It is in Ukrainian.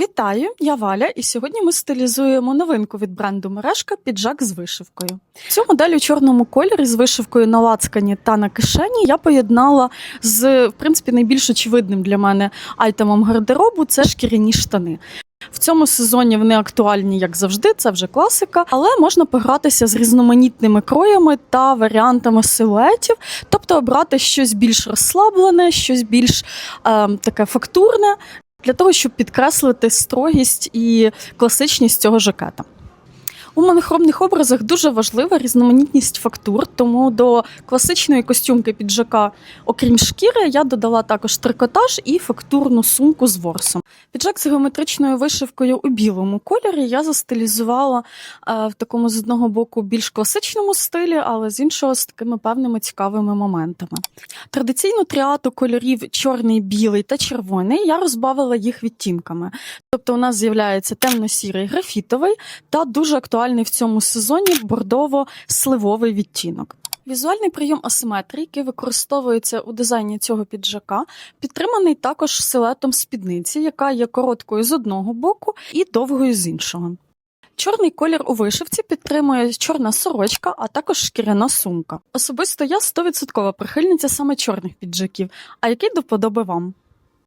Вітаю, я Валя, і сьогодні ми стилізуємо новинку від бренду Мережка піджак з вишивкою. Цю модель у чорному кольорі з вишивкою на лацкані та на кишені я поєднала з, в принципі, найбільш очевидним для мене айтемом гардеробу це шкіряні штани. В цьому сезоні вони актуальні, як завжди, це вже класика, але можна погратися з різноманітними кроями та варіантами силуетів, тобто обрати щось більш розслаблене, щось більш е, таке фактурне, для того, щоб підкреслити строгість і класичність цього жакета. У монохромних образах дуже важлива різноманітність фактур, тому до класичної костюмки піджака, окрім шкіри, я додала також трикотаж і фактурну сумку з ворсом. Піджак з геометричною вишивкою у білому кольорі я застилізувала е, в такому з одного боку більш класичному стилі, але з іншого з такими певними цікавими моментами. Традиційну тріату кольорів чорний, білий та червоний я розбавила їх відтінками. Тобто у нас з'являється темно-сірий графітовий та дуже актуальний в цьому сезоні бордово-сливовий відтінок. Візуальний прийом асиметрії, який використовується у дизайні цього піджака, підтриманий також силуетом спідниці, яка є короткою з одного боку і довгою з іншого. Чорний колір у вишивці підтримує чорна сорочка, а також шкіряна сумка. Особисто я 100% прихильниця саме чорних піджаків, а який до вподоби вам.